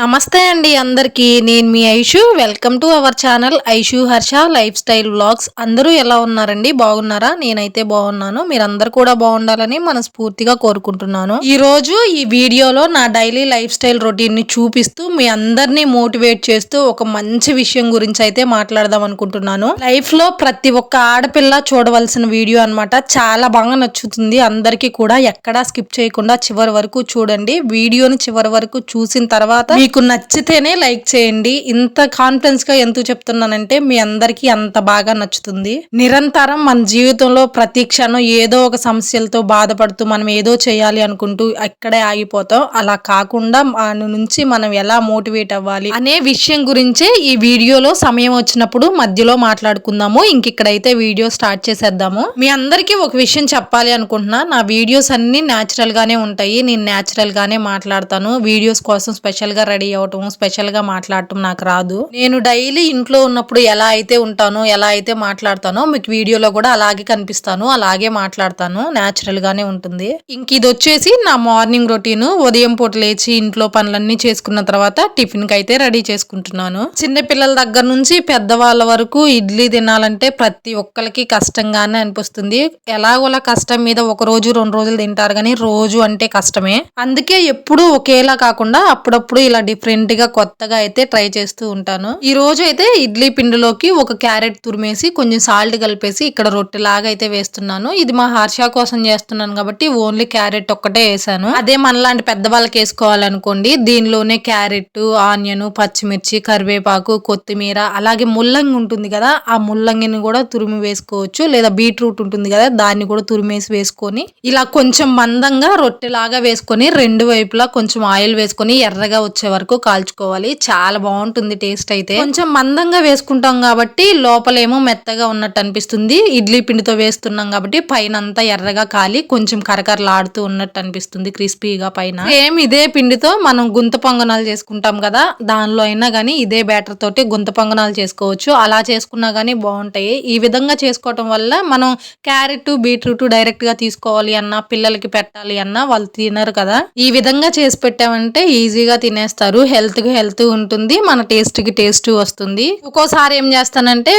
నమస్తే అండి అందరికీ. నేను మీ Aishu. Welcome to our channel Aishu Harsha lifestyle vlogs. అందరూ ఎలా ఉన్నారండి? బాగున్నారా? నేనైతే బాగున్నాను. మీరందరూ కూడా బాగుండాలని మనస్ఫూర్తిగా కోరుకుంటున్నాను. ఈరోజు ఈ వీడియోలో నా డైలీ లైఫ్ స్టైల్ రొటీన్ని చూపిస్తూ మీ అందరినీ మోటివేట్ చేస్తూ ఒక మంచి విషయం గురించి అయితే మాట్లాడదాం అనుకుంటున్నాను. లైఫ్లో ప్రతి ఒక్క ఆడపిల్ల చూడవలసిన వీడియో అన్నమాట. చాలా బాగా నచ్చుతుంది. అందరికీ కూడా ఎక్కడా స్కిప్ చేయకుండా చివరి వరకు చూడండి. వీడియోని చివరి వరకు చూసిన తర్వాత మీకు నచ్చితేనే లైక్ చేయండి. ఇంత కాన్ఫిడెన్స్గా ఎందుకు చెప్తున్నానంటే మీ అందరికీ అంత బాగా నచ్చుతుంది. నిరంతరం మన జీవితంలో ప్రతి క్షణం ఏదో ఒక సమస్యలతో బాధపడుతూ మనం ఏదో చేయాలి అనుకుంటూ అక్కడే ఆగిపోతాం. అలా కాకుండా మన నుంచి మనం ఎలా మోటివేట్ అవ్వాలి అనే విషయం గురించే ఈ వీడియోలో సమయం వచ్చినప్పుడు మధ్యలో మాట్లాడుకుందాము. ఇంక ఇక్కడైతే వీడియో స్టార్ట్ చేసేద్దాము. మీ అందరికీ ఒక విషయం చెప్పాలి అనుకుంటున్నా. నా వీడియోస్ అన్ని న్యాచురల్ గానే ఉంటాయి. నేను న్యాచురల్ గానే మాట్లాడతాను. వీడియోస్ కోసం స్పెషల్గా రెడీ అవ్వటం స్పెషల్గా మాట్లాడటం నాకు రాదు. నేను డైలీ ఇంట్లో ఉన్నప్పుడు ఎలా అయితే ఉంటానో ఎలా అయితే మాట్లాడతానో మీకు వీడియోలో కూడా అలాగే కనిపిస్తాను. అలాగే మాట్లాడతాను. న్యాచురల్ గానే ఉంటుంది. ఇంక ఇది వచ్చేసి నా మార్నింగ్ రొటీన్. ఉదయం పూట లేచి ఇంట్లో పనులన్నీ చేసుకున్న తర్వాత టిఫిన్కి అయితే రెడీ చేసుకుంటున్నాను. చిన్న పిల్లల దగ్గర నుంచి పెద్దవాళ్ళ వరకు ఇడ్లీ తినాలంటే ప్రతి ఒక్కరికి కష్టంగానే అనిపిస్తుంది. ఎలాగోలా కష్టం మీద ఒక రోజు రెండు రోజులు తింటారు కానీ రోజు అంటే కష్టమే. అందుకే ఎప్పుడూ ఒకేలా కాకుండా అప్పుడప్పుడు ఇలా డిఫరెంట్గా కొత్తగా అయితే ట్రై చేస్తూ ఉంటాను. ఈ రోజు అయితే ఇడ్లీ పిండిలోకి ఒక క్యారెట్ తురిమేసి కొంచెం సాల్ట్ కలిపేసి ఇక్కడ రొట్టె లాగా అయితే వేస్తున్నాను. ఇది మా హర్ష కోసం చేస్తున్నాను కాబట్టి ఓన్లీ క్యారెట్ ఒక్కటే వేసాను. అదే మనలాంటి పెద్దవాళ్ళకి వేసుకోవాలనుకోండి దీనిలోనే క్యారెట్ ఆనియన్ పచ్చిమిర్చి కరివేపాకు కొత్తిమీర అలాగే ముల్లంగి ఉంటుంది కదా ఆ ముల్లంగిని కూడా తురిమి వేసుకోవచ్చు. లేదా బీట్రూట్ ఉంటుంది కదా దాన్ని కూడా తురిమేసి వేసుకొని ఇలా కొంచెం మందంగా రొట్టెలాగా వేసుకొని రెండు వైపులా కొంచెం ఆయిల్ వేసుకొని ఎర్రగా వచ్చే వరకు కాల్చుకోవాలి. చాలా బాగుంటుంది టేస్ట్ అయితే. కొంచెం మందంగా వేసుకుంటాం కాబట్టి లోపలేమో మెత్తగా ఉన్నట్టు అనిపిస్తుంది. ఇడ్లీ పిండితో వేస్తున్నాం కాబట్టి పైన అంతా ఎర్రగా కాలి కొంచెం కరకరలాడుతూ ఉన్నట్టు అనిపిస్తుంది క్రిస్పీగా పైన. సేమ్ ఇదే పిండితో మనం గుంత పొంగనాలు చేసుకుంటాం కదా దానిలో అయినా కానీ ఇదే బ్యాటర్ తోటి గుంత పొంగనాలు చేసుకోవచ్చు. అలా చేసుకున్నా కానీ బాగుంటాయి. ఈ విధంగా చేసుకోవటం వల్ల మనం క్యారెట్ బీట్రూట్ డైరెక్ట్గా తీసుకోవాలి అన్నా పిల్లలకి పెట్టాలి అన్నా వాళ్ళు తినరు కదా. ఈ విధంగా చేసి పెట్టామంటే ఈజీగా తినేస్తారు హెల్త్కి హెల్త్ ఉంటుంది. మన టేస్ట్కి టేస్ట్ వస్తుంది. ఒక్కోసారి ఏం చేస్తానంటే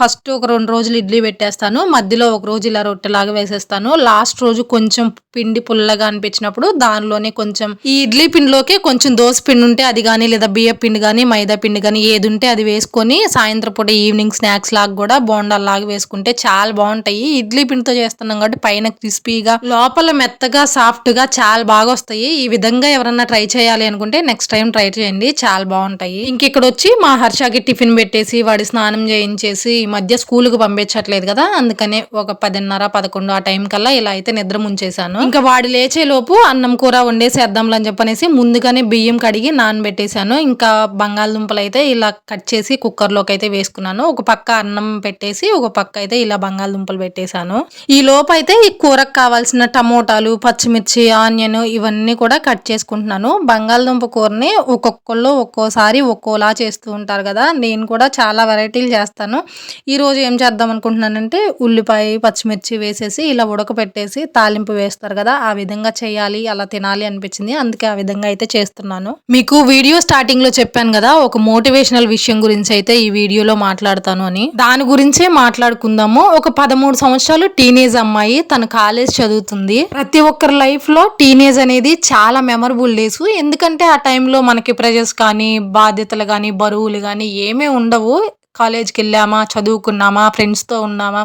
ఫస్ట్ ఒక రెండు రోజులు ఇడ్లీ పెట్టేస్తాను. మధ్యలో ఒక రోజు ఇలా రొట్టెలాగా వేసేస్తాను. లాస్ట్ రోజు కొంచెం పిండి పుల్లగా అనిపించినప్పుడు దానిలోనే కొంచెం ఈ ఇడ్లీ పిండిలోకి కొంచెం దోశ పిండి ఉంటే అది కానీ లేదా బియ్య పిండి కానీ మైదా పిండి కానీ ఏది ఉంటే అది వేసుకొని సాయంత్రం పూట ఈవినింగ్ స్నాక్స్ లాగా కూడా బోండాలు లాగా వేసుకుంటే చాలా బాగుంటాయి. ఇడ్లీ పిండితో చేస్తున్నాం కాబట్టి పైన క్రిస్పీగా లోపల మెత్తగా సాఫ్ట్గా చాలా బాగా వస్తాయి. ఈ విధంగా ఎవరన్నా ట్రై చేయాలి అనుకుంటే నెక్స్ట్ టైం ట్రై చేయండి. చాలా బాగుంటాయి. ఇంక ఇక్కడ వచ్చి మా హర్షకి టిఫిన్ పెట్టేసి వాడి స్నానం చేయించేసి ఈ మధ్య స్కూల్కు పంపించట్లేదు కదా. అందుకనే ఒక పదిన్నర పదకొండు ఆ టైం కల్లా ఇలా అయితే నిద్ర ముంచేశాను. ఇంకా వాడి లేచే లోపు అన్నం కూర వండేసేద్దాంలు అని చెప్పనేసి ముందుగానే బియ్యం కడిగి నానబెట్టేశాను. ఇంకా బంగాళదుంపలు అయితే ఇలా కట్ చేసి కుక్కర్లోకి అయితే వేసుకున్నాను. ఒక పక్క అన్నం పెట్టేసి ఒక పక్క అయితే ఇలా బంగాళదుంపలు పెట్టేశాను. ఈ లోపు అయితే ఈ కూరకు కావాల్సిన టమోటాలు పచ్చిమిర్చి ఆనియన్ ఇవన్నీ కూడా కట్ చేసుకుంటున్నాను. బంగాళదుంప కూరని ఒక్కొక్కళ్ళు ఒక్కోసారి ఒక్కోలా చేస్తూ ఉంటారు కదా. నేను కూడా చాలా వెరైటీలు చేస్తాను. ఈరోజు ఏం చేద్దాం అనుకుంటున్నానంటే ఉల్లిపాయ పచ్చిమిర్చి వేసేసి ఇలా ఉడకపెట్టేసి తాలింపు వేస్తారు కదా. ఆ విధంగా చేయాలి అలా తినాలి అనిపించింది. అందుకే ఆ విధంగా అయితే చేస్తున్నాను. మీకు వీడియో స్టార్టింగ్లో చెప్పాను కదా ఒక మోటివేషనల్ విషయం గురించి అయితే ఈ వీడియోలో మాట్లాడతాను అని. దాని గురించే మాట్లాడుకుందాము. ఒక పదమూడు సంవత్సరాలు టీనేజ్ అమ్మాయి తన కాలేజ్ చదువుతుంది. ప్రతి ఒక్కరి లైఫ్లో టీనేజ్ అనేది చాలా మెమరబుల్ డేస్. ఎందుకంటే ఆ టైంలో మనకి ప్రెజర్స్ కానీ బాధ్యతలు కానీ బరువులు కానీ ఏమీ ఉండవు. కాలేజ్కి వెళ్ళామా చదువుకున్నామా ఫ్రెండ్స్తో ఉన్నామా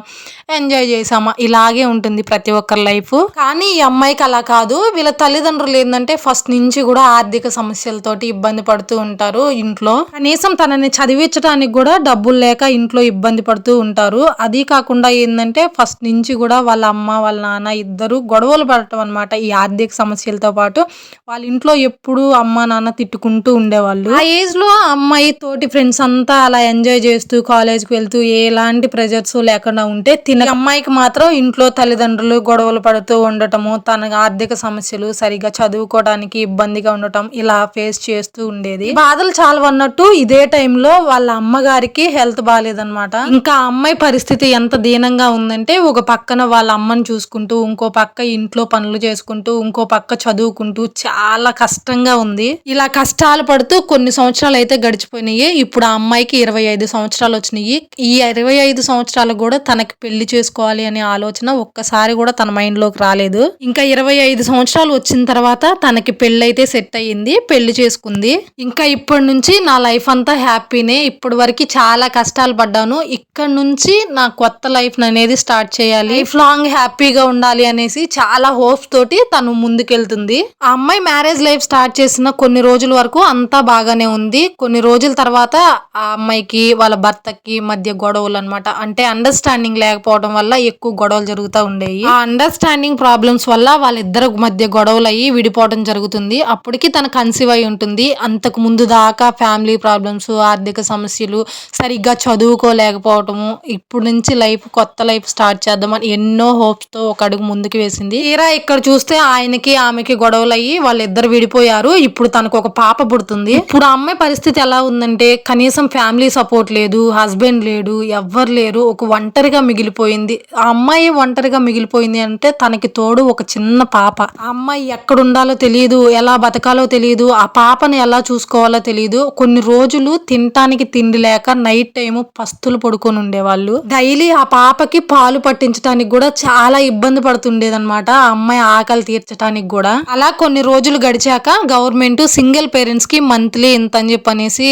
ఎంజాయ్ చేసామా ఇలాగే ఉంటుంది ప్రతి ఒక్కరి లైఫ్. కానీ ఈ అమ్మాయికి అలా కాదు. వీళ్ళ తల్లిదండ్రులు ఏంటంటే ఫస్ట్ నుంచి కూడా ఆర్థిక సమస్యలతోటి ఇబ్బంది పడుతూ ఉంటారు ఇంట్లో. కనీసం తనని చదివించడానికి కూడా డబ్బులు లేక ఇంట్లో ఇబ్బంది పడుతూ ఉంటారు. అది కాకుండా ఏంటంటే ఫస్ట్ నుంచి కూడా వాళ్ళ అమ్మ వాళ్ళ నాన్న ఇద్దరు గొడవలు పడటం అనమాట ఈ ఆర్థిక సమస్యలతో పాటు. వాళ్ళ ఇంట్లో ఎప్పుడు అమ్మ నాన్న తిట్టుకుంటూ ఉండేవాళ్ళు. ఆ ఏజ్లో ఆ అమ్మాయి తోటి ఫ్రెండ్స్ అంతా అలా ఎంజాయ్ చేస్తూ చేస్తూ కాలేజ్కి వెళ్తూ ఎలాంటి ప్రెజర్స్ లేకుండా ఉంటే తిన అమ్మాయికి మాత్రం ఇంట్లో తల్లిదండ్రులు గొడవలు పడుతూ ఉండటము తన ఆర్థిక సమస్యలు సరిగా చదువుకోవడానికి ఇబ్బందిగా ఉండటం ఇలా ఫేస్ చేస్తూ ఉండేది. బాధలు చాలా అన్నట్టు ఇదే టైంలో వాళ్ళ అమ్మగారికి హెల్త్ బాగాలేదన్నమాట. ఇంకా అమ్మాయి పరిస్థితి ఎంత దీనంగా ఉందంటే ఒక పక్కన వాళ్ళ అమ్మని చూసుకుంటూ ఇంకో పక్క ఇంట్లో పనులు చేసుకుంటూ ఇంకో పక్క చదువుకుంటూ చాలా కష్టంగా ఉంది. ఇలా కష్టాలు పడుతూ కొన్ని సంవత్సరాలు అయితే గడిచిపోయినాయి. ఇప్పుడు ఆ అమ్మాయికి ఇరవై ఐదు సంవత్సరాలు సంవత్సరాలు వచ్చినాయి. ఈ ఇరవై ఐదు సంవత్సరాలు కూడా తనకి పెళ్ళి చేసుకోవాలి అనే ఆలోచన ఒక్కసారి కూడా తన మైండ్లోకి రాలేదు. ఇంకా ఇరవై ఐదు సంవత్సరాలు వచ్చిన తర్వాత తనకి పెళ్ళి అయితే సెట్ అయ్యింది పెళ్ళి చేసుకుంది. ఇంకా ఇప్పటి నుంచి నా లైఫ్ అంతా హ్యాపీనే ఇప్పటి వరకు చాలా కష్టాలు పడ్డాను. ఇక్కడ నుంచి నా కొత్త లైఫ్ అనేది స్టార్ట్ చేయాలి. లైఫ్ లాంగ్ హ్యాపీగా ఉండాలి అనేసి చాలా హోప్ తోటి తను ముందుకెళ్తుంది. ఆ అమ్మాయి మ్యారేజ్ లైఫ్ స్టార్ట్ చేసిన కొన్ని రోజుల వరకు అంతా బాగానే ఉంది. కొన్ని రోజుల తర్వాత ఆ అమ్మాయికి వాళ్ళ భర్తకి మధ్య గొడవలు అనమాట అంటే అండర్స్టాండింగ్ లేకపోవడం వల్ల ఎక్కువ గొడవలు జరుగుతూ ఉండేవి ఆ అండర్స్టాండింగ్ ప్రాబ్లమ్స్ వల్ల వాళ్ళిద్దరు మధ్య గొడవలు అయ్యి విడిపోవడం జరుగుతుంది. అప్పటికి తన కన్సీవ్ అయి ఉంటుంది. అంతకు ముందు దాకా ఫ్యామిలీ ప్రాబ్లమ్స్ ఆర్థిక సమస్యలు సరిగ్గా చదువుకోలేకపోవటము ఇప్పుడు నుంచి లైఫ్ కొత్త లైఫ్ స్టార్ట్ చేద్దామని ఎన్నో హోప్స్తో ఒక అడుగు ముందుకు వేసింది. తీరా ఇక్కడ చూస్తే ఆయనకి ఆమెకి గొడవలు అయ్యి వాళ్ళిద్దరు విడిపోయారు. ఇప్పుడు తనకు ఒక పాప పుడుతుంది. ఇప్పుడు అమ్మాయి పరిస్థితి ఎలా ఉందంటే కనీసం ఫ్యామిలీ సపోర్ట్ లేదు. హస్బెండ్ లేడు ఎవ్వరు లేరు ఒక ఒంటరిగా మిగిలిపోయింది. ఆ అమ్మాయి ఒంటరిగా మిగిలిపోయింది అంటే తనకి తోడు ఒక చిన్న పాప. ఆ అమ్మాయి ఎక్కడ ఉండాలో తెలియదు ఎలా బతకాలో తెలియదు ఆ పాపని ఎలా చూసుకోవాలో తెలియదు కొన్ని రోజులు తినటానికి తిండి లేక నైట్ టైం పస్తులు పడుకొని ఉండేవాళ్ళు. డైలీ ఆ పాపకి పాలు పట్టించడానికి కూడా చాలా ఇబ్బంది పడుతుండేదన్నమాట ఆ అమ్మాయి ఆకలి తీర్చడానికి కూడా. అలా కొన్ని రోజులు గడిచాక గవర్నమెంట్ సింగిల్ పేరెంట్స్కి మంత్లీ ఇంత అని చెప్పనేసి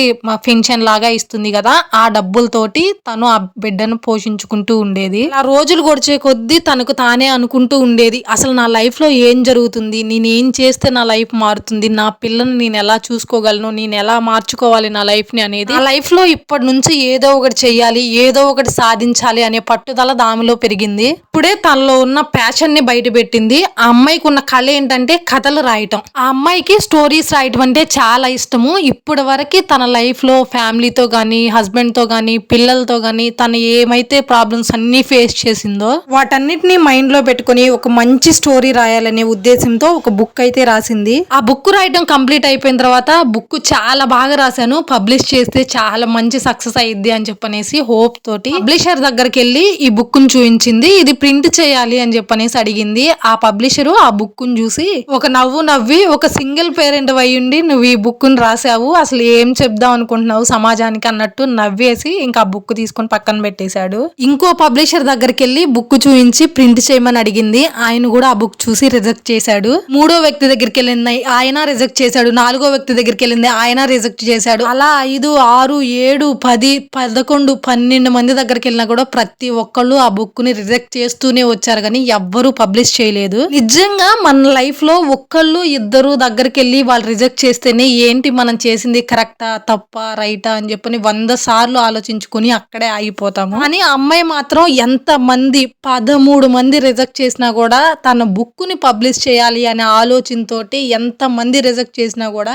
పెన్షన్ లాగా ఇస్తుంది కదా ఆ డబ్బులతోటి తను ఆ బిడ్డను పోషించుకుంటూ ఉండేది. ఆ రోజులు గడిచే కొద్దీ తనకు తానే అనుకుంటూ ఉండేది. అసలు నా లైఫ్లో ఏం జరుగుతుంది? నేను ఏం చేస్తే నా లైఫ్ మారుతుంది? నా పిల్లని నేను ఎలా చూసుకోగలను? నేను ఎలా మార్చుకోవాలి నా లైఫ్ని అనేది? నా లైఫ్లో ఇప్పటి నుంచి ఏదో ఒకటి చెయ్యాలి ఏదో ఒకటి సాధించాలి అనే పట్టుదల దామిలో పెరిగింది. ఇప్పుడే తనలో ఉన్న ప్యాషన్ని బయట పెట్టింది ఆ అమ్మాయికి ఉన్న కళ ఏంటంటే కథలు రాయటం. ఆ అమ్మాయికి స్టోరీస్ రాయటం అంటే చాలా ఇష్టము. ఇప్పటి వరకు తన లైఫ్లో ఫ్యామిలీతో గానీ హస్బెండ్ తో కానీ పిల్లలతో కానీ తను ఏమైతే ప్రాబ్లమ్స్ అన్ని ఫేస్ చేసిందో వాటన్నిటిని మైండ్లో పెట్టుకొని ఒక మంచి స్టోరీ రాయాలనే ఉద్దేశంతో ఒక బుక్ అయితే రాసింది. ఆ బుక్ రాయటం కంప్లీట్ అయిపోయిన తర్వాత బుక్ చాలా బాగా రాశాను. పబ్లిష్ చేస్తే చాలా మంచి సక్సెస్ అయ్యిద్ది అని చెప్పనేసి హోప్ తోటి పబ్లిషర్ దగ్గరికి వెళ్ళి ఈ బుక్ను చూపించింది ఇది ప్రింట్ చేయాలి అని చెప్పనేసి అడిగింది. ఆ పబ్లిషరు ఆ బుక్ను చూసి ఒక నవ్వు నవ్వి ఒక సింగిల్ పేరెంట్ అయ్యుండి నువ్వు ఈ బుక్ను రాసావు అసలు ఏం చెప్దాం అనుకుంటున్నావు సమాజానికి అన్నట్టు నవ్వి నవ్వేసి ఇంకా ఆ బుక్ తీసుకొని పక్కన పెట్టేశాడు. ఇంకో పబ్లిషర్ దగ్గరికి వెళ్ళి బుక్ చూపించి ప్రింట్ చేయమని అడిగింది. ఆయన కూడా ఆ బుక్ చూసి రిజెక్ట్ చేశాడు. మూడో వ్యక్తి దగ్గరికి వెళ్ళింది ఆయన రిజెక్ట్ చేశాడు. నాలుగో వ్యక్తి దగ్గరికి వెళ్ళింది ఆయన రిజెక్ట్ చేశాడు. అలా ఐదు ఆరు ఏడు పది పదకొండు పన్నెండు మంది దగ్గరికి వెళ్ళినా కూడా ప్రతి ఒక్కళ్ళు ఆ బుక్ని రిజెక్ట్ చేస్తూనే వచ్చారు కానీ ఎవ్వరూ పబ్లిష్ చేయలేదు. నిజంగా మన లైఫ్లో ఒక్కళ్ళు ఇద్దరు దగ్గరికి వెళ్ళి వాళ్ళు రిజెక్ట్ చేస్తేనే ఏంటి మనం చేసింది కరెక్టా తప్ప రైటా అని చెప్పని వంద సార్లు ఆలోచించుకొని అక్కడే ఆగిపోతాము. కానీ అమ్మాయి మాత్రం ఎంత మంది పదమూడు మంది రిజెక్ట్ చేసినా కూడా తన బుక్ని పబ్లిష్ చేయాలి అనే ఆలోచనతోటి ఎంత మంది రిజెక్ట్ చేసినా కూడా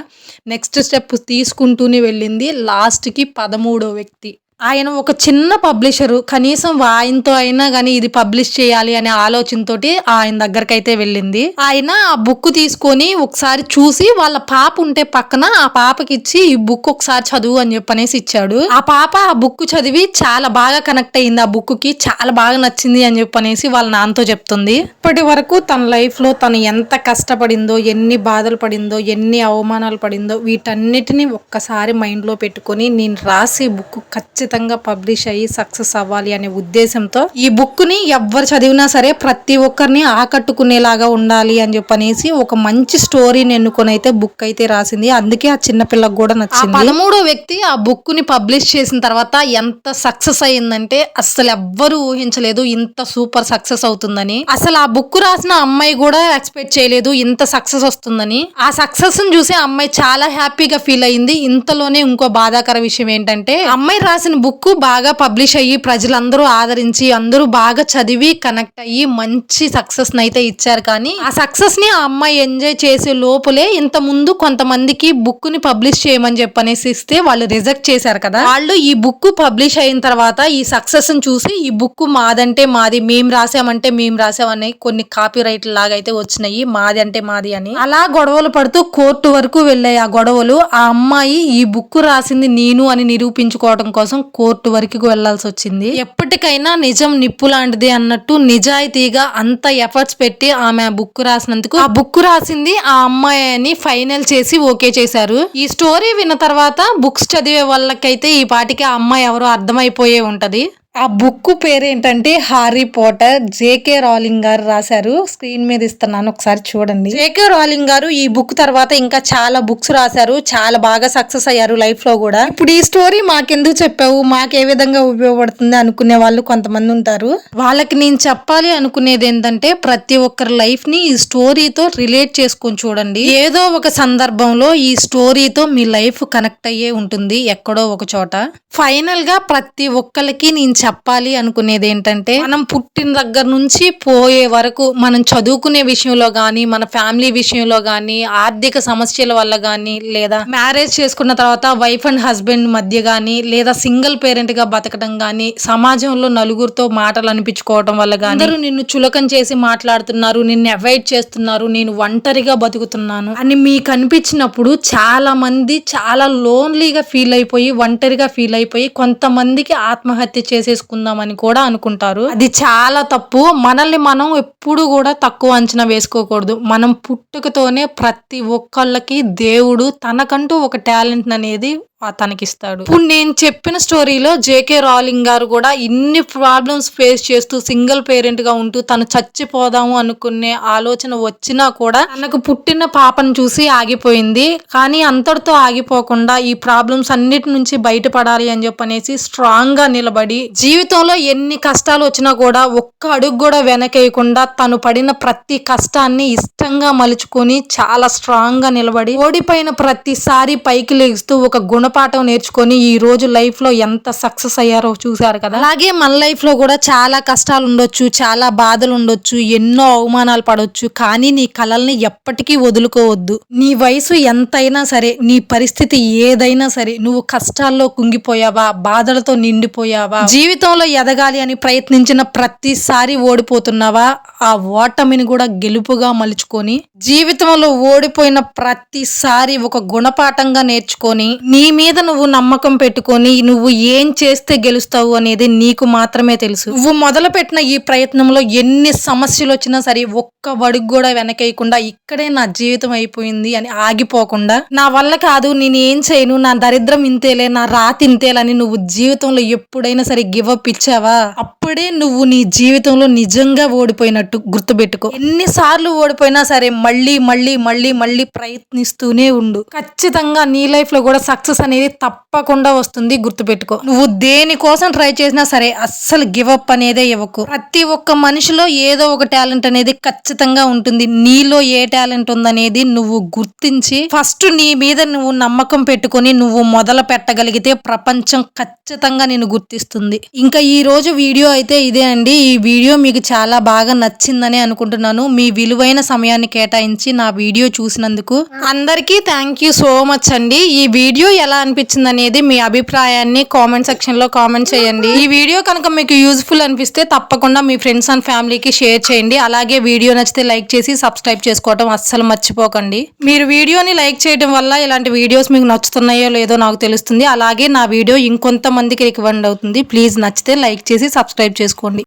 నెక్స్ట్ స్టెప్ తీసుకుంటూనే వెళ్ళింది లాస్ట్కి పదమూడో వ్యక్తి. ఆయన ఒక చిన్న పబ్లిషరు. కనీసం ఆయనతో అయినా కానీ ఇది పబ్లిష్ చేయాలి అనే ఆలోచనతోటి ఆయన దగ్గరికి అయితే వెళ్ళింది. ఆయన ఆ బుక్ తీసుకొని ఒకసారి చూసి వాళ్ళ పాప ఉంటే పక్కన ఆ పాపకి ఇచ్చి ఈ బుక్ ఒకసారి చదువు అని చెప్పనేసి ఇచ్చాడు. ఆ పాప ఆ బుక్ చదివి చాలా బాగా కనెక్ట్ అయింది ఆ బుక్కి చాలా బాగా నచ్చింది అని చెప్పనేసి వాళ్ళ నాన్నతో చెప్తుంది. ఇప్పటి వరకు తన లైఫ్లో తను ఎంత కష్టపడిందో ఎన్ని బాధలు పడిందో ఎన్ని అవమానాలు పడిందో వీటన్నిటిని ఒక్కసారి మైండ్లో పెట్టుకొని నేను రాసే బుక్ ఖచ్చితంగా పబ్లిష్ అయ్యి సక్సెస్ అవ్వాలి అనే ఉద్దేశంతో ఈ బుక్ని ఎవ్వరు చదివినా సరే ప్రతి ఒక్కరిని ఆకట్టుకునేలాగా ఉండాలి అని చెప్పనేసి ఒక మంచి స్టోరీని ఎన్నుకొని అయితే బుక్ అయితే రాసింది. అందుకే ఆ చిన్న పిల్లకి కూడా నచ్చింది. పదమూడో వ్యక్తి ఆ బుక్ని పబ్లిష్ చేసిన తర్వాత ఎంత సక్సెస్ అయ్యిందంటే అసలు ఎవ్వరు ఊహించలేదు ఇంత సూపర్ సక్సెస్ అవుతుందని. అసలు ఆ బుక్ రాసిన అమ్మాయి కూడా ఎక్స్పెక్ట్ చేయలేదు ఇంత సక్సెస్ వస్తుందని. ఆ సక్సెస్ని చూసి ఆ అమ్మాయి చాలా హ్యాపీగా ఫీల్ అయింది ఇంతలోనే ఇంకో బాధాకర విషయం ఏంటంటే అమ్మాయి రాసిన బుక్ బాగా పబ్లిష్ అయ్యి ప్రజలందరూ ఆదరించి అందరూ బాగా చదివి కనెక్ట్ అయ్యి మంచి సక్సెస్ అయితే ఇచ్చారు. కానీ ఆ సక్సెస్ని ఆ అమ్మాయి ఎంజాయ్ చేసే లోపలే ఇంత ముందు కొంతమందికి బుక్ని పబ్లిష్ చేయమని చెప్పనేసి ఇస్తే వాళ్ళు రిజెక్ట్ చేశారు కదా. వాళ్ళు ఈ బుక్ పబ్లిష్ అయిన తర్వాత ఈ సక్సెస్ని చూసి ఈ బుక్ మాదంటే మాది మేము రాసామంటే మేము రాసామని కొన్ని కాపీ రైట్ లాగా అయితే వచ్చినాయి మాది అంటే మాది అని. అలా గొడవలు పడుతూ కోర్టు వరకు వెళ్ళాయి ఆ గొడవలు. ఆ అమ్మాయి ఈ బుక్ రాసింది నేను అని నిరూపించుకోవడం కోసం కోర్టు వరకు వెళ్ళాల్సి వచ్చింది. ఎప్పటికైనా నిజం నిప్పు లాంటిది అన్నట్టు నిజాయితీగా అంత ఎఫర్ట్స్ పెట్టి ఆమె బుక్ రాసినందుకు ఆ బుక్ రాసింది ఆ అమ్మాయి అని ఫైనల్ చేసి ఓకే చేశారు. ఈ స్టోరీ విన్న తర్వాత బుక్స్ చదివే వాళ్ళకైతే ఈ పాటికి ఆ అమ్మాయి ఎవరో అర్థమైపోయే ఉంటది. ఆ book పేరేంటంటే Harry Potter JK Rowling garu రాశారు. స్క్రీన్ మీద ఇస్తున్నాను ఒకసారి చూడండి. జేకే రాలింగ్ గారు ఈ బుక్ తర్వాత ఇంకా చాలా బుక్స్ రాశారు. చాలా బాగా సక్సెస్ అయ్యారు లైఫ్లో కూడా. ఇప్పుడు ఈ స్టోరీ మాకెందుకు చెప్పావు? మాకు ఏ విధంగా ఉపయోగపడుతుంది అనుకునే వాళ్ళు కొంతమంది ఉంటారు. వాళ్ళకి నేను చెప్పాలి అనుకునేది ఏంటంటే ప్రతి ఒక్కరి లైఫ్ని ఈ స్టోరీతో రిలేట్ చేసుకొని చూడండి. ఏదో ఒక సందర్భంలో ఈ స్టోరీతో మీ లైఫ్ కనెక్ట్ అయ్యే ఉంటుంది ఎక్కడో ఒక చోట. ఫైనల్గా ప్రతి ఒక్కరికి నేను చెప్పాలి అనుకునేది ఏంటంటే మనం పుట్టిన దగ్గర నుంచి పోయే వరకు మనం చదువుకునే విషయంలో గానీ మన ఫ్యామిలీ విషయంలో గానీ ఆర్థిక సమస్యల వల్ల గానీ లేదా మ్యారేజ్ చేసుకున్న తర్వాత వైఫ్ అండ్ హస్బెండ్ మధ్య గానీ లేదా సింగిల్ పేరెంట్గా బతకడం గానీ సమాజంలో నలుగురితో మాటలు అనిపించుకోవడం వల్ల గానీ అందరూ నిన్ను చులకం చేసి మాట్లాడుతున్నారు నిన్ను అవాయిడ్ చేస్తున్నారు నేను ఒంటరిగా బతుకుతున్నాను అని మీకు అనిపించినప్పుడు చాలా మంది చాలా లోన్లీగా ఫీల్ అయిపోయి ఒంటరిగా ఫీల్ అయిపోయి కొంతమందికి ఆత్మహత్య చేసేసుకుందామని కూడా అనుకుంటారు. అది చాలా తప్పు. మనల్ని మనం ఎప్పుడు కూడా తక్కువ అంచనా వేసుకోకూడదు. మనం పుట్టుకతోనే ప్రతి ఒక్కళ్ళకి దేవుడు తనకంటూ ఒక టాలెంట్ అనేది తనకిస్తాడు ఇప్పుడు నేను చెప్పిన స్టోరీలో జేకే రాలింగ్ గారు కూడా ఇన్ని ప్రాబ్లమ్స్ ఫేస్ చేస్తూ సింగిల్ పేరెంట్గా ఉంటూ తను చచ్చిపోదాము అనుకునే ఆలోచన వచ్చినా కూడా తనకు పుట్టిన పాపను చూసి ఆగిపోయింది. కానీ అంతటితో ఆగిపోకుండా ఈ ప్రాబ్లమ్స్ అన్నిటి నుంచి బయటపడాలి అని చెప్పనేసి స్ట్రాంగ్గా నిలబడి జీవితంలో ఎన్ని కష్టాలు వచ్చినా కూడా ఒక్క అడుగు కూడా వెనకేయకుండా తను పడిన ప్రతి కష్టాన్ని ఇష్టంగా మలుచుకొని చాలా స్ట్రాంగ్గా నిలబడి ఓడిపోయిన ప్రతిసారి పైకి లేస్తూ ఒక గుణపాఠం నేర్చుకొని ఈ రోజు లైఫ్లో ఎంత సక్సెస్ అయ్యారో చూసారు కదా. అలాగే మన లైఫ్లో కూడా చాలా కష్టాలు ఉండొచ్చు చాలా బాధలు ఉండొచ్చు ఎన్నో అవమానాలు పడవచ్చు కానీ నీ కలల్ని ఎప్పటికీ వదులుకోవద్దు. నీ వయసు ఎంతైనా సరే నీ పరిస్థితి ఏదైనా సరే నువ్వు కష్టాల్లో కుంగిపోయావా బాధలతో నిండిపోయావా జీవితంలో ఎదగాలి అని ప్రయత్నించిన ప్రతిసారి ఓడిపోతున్నావా ఆ ఓటమిని కూడా గెలుపుగా మలుచుకొని జీవితంలో ఓడిపోయిన ప్రతిసారి ఒక గుణపాఠంగా నేర్చుకొని నీ మీద నువ్వు నమ్మకం పెట్టుకొని నువ్వు ఏం చేస్తే గెలుస్తావు అనేది నీకు మాత్రమే తెలుసు. నువ్వు మొదలు పెట్టిన ఈ ప్రయత్నంలో ఎన్ని సమస్యలు వచ్చినా సరే ఒక్క వడుగు కూడా వెనకేయకుండా ఇక్కడే నా జీవితం అయిపోయింది అని ఆగిపోకుండా నా వల్ల కాదు నేను ఏం చేయను నా దరిద్రం ఇంతేలే నా రాతి ఇంతేలని నువ్వు జీవితంలో ఎప్పుడైనా సరే గివప్ ఇచ్చావా? అప్పుడే నువ్వు నీ జీవితంలో నిజంగా ఓడిపోయినట్టు గుర్తుపెట్టుకో. ఎన్నిసార్లు ఓడిపోయినా సరే మళ్ళీ మళ్ళీ మళ్ళీ మళ్ళీ ప్రయత్నిస్తూనే ఉండు. ఖచ్చితంగా నీ లైఫ్లో కూడా సక్సెస్ అనేది తప్పకుండా వస్తుంది గుర్తుపెట్టుకో. నువ్వు దేనికోసం ట్రై చేసినా సరే అస్సలు గివప్ అనేదే ఇవ్వకు. ప్రతి ఒక్క మనిషిలో ఏదో ఒక టాలెంట్ అనేది ఖచ్చితంగా ఉంటుంది. నీలో ఏ టాలెంట్ ఉందనేది నువ్వు గుర్తించి ఫస్ట్ నీ మీద నువ్వు నమ్మకం పెట్టుకొని నువ్వు మొదలు పెట్టగలిగితే ప్రపంచం ఖచ్చితంగా నేను గుర్తిస్తుంది. ఇంకా ఈ రోజు వీడియో అయితే ఇదే అండి. ఈ వీడియో మీకు చాలా బాగా నచ్చిందని అనుకుంటున్నాను. మీ విలువైన సమయాన్ని కేటాయించి నా వీడియో చూసినందుకు. అందరికీ థ్యాంక్ యూ సో మచ్ అండి. ఈ వీడియో ఎలా అనిపించింది అనేది మీ అభిప్రాయాన్ని కామెంట్ సెక్షన్లో కామెంట్ చేయండి. ఈ వీడియో కనుక మీకు యూజ్ఫుల్ అనిపిస్తే తప్పకుండా మీ ఫ్రెండ్స్ అండ్ ఫ్యామిలీకి షేర్ చేయండి. అలాగే వీడియో నచ్చితే లైక్ చేసి సబ్స్క్రైబ్ చేసుకోవడం అస్సలు మర్చిపోకండి. మీరు వీడియోని లైక్ చేయడం వల్ల ఇలాంటి వీడియోస్ మీకు నచ్చుతున్నాయో లేదో నాకు తెలుస్తుంది. అలాగే నా వీడియో ఇంకొంతమందికి రికమెండ్ అవుతుంది. ప్లీజ్ నచ్చితే లైక్ చేసి సబ్స్క్రైబ్ చేసుకోండి.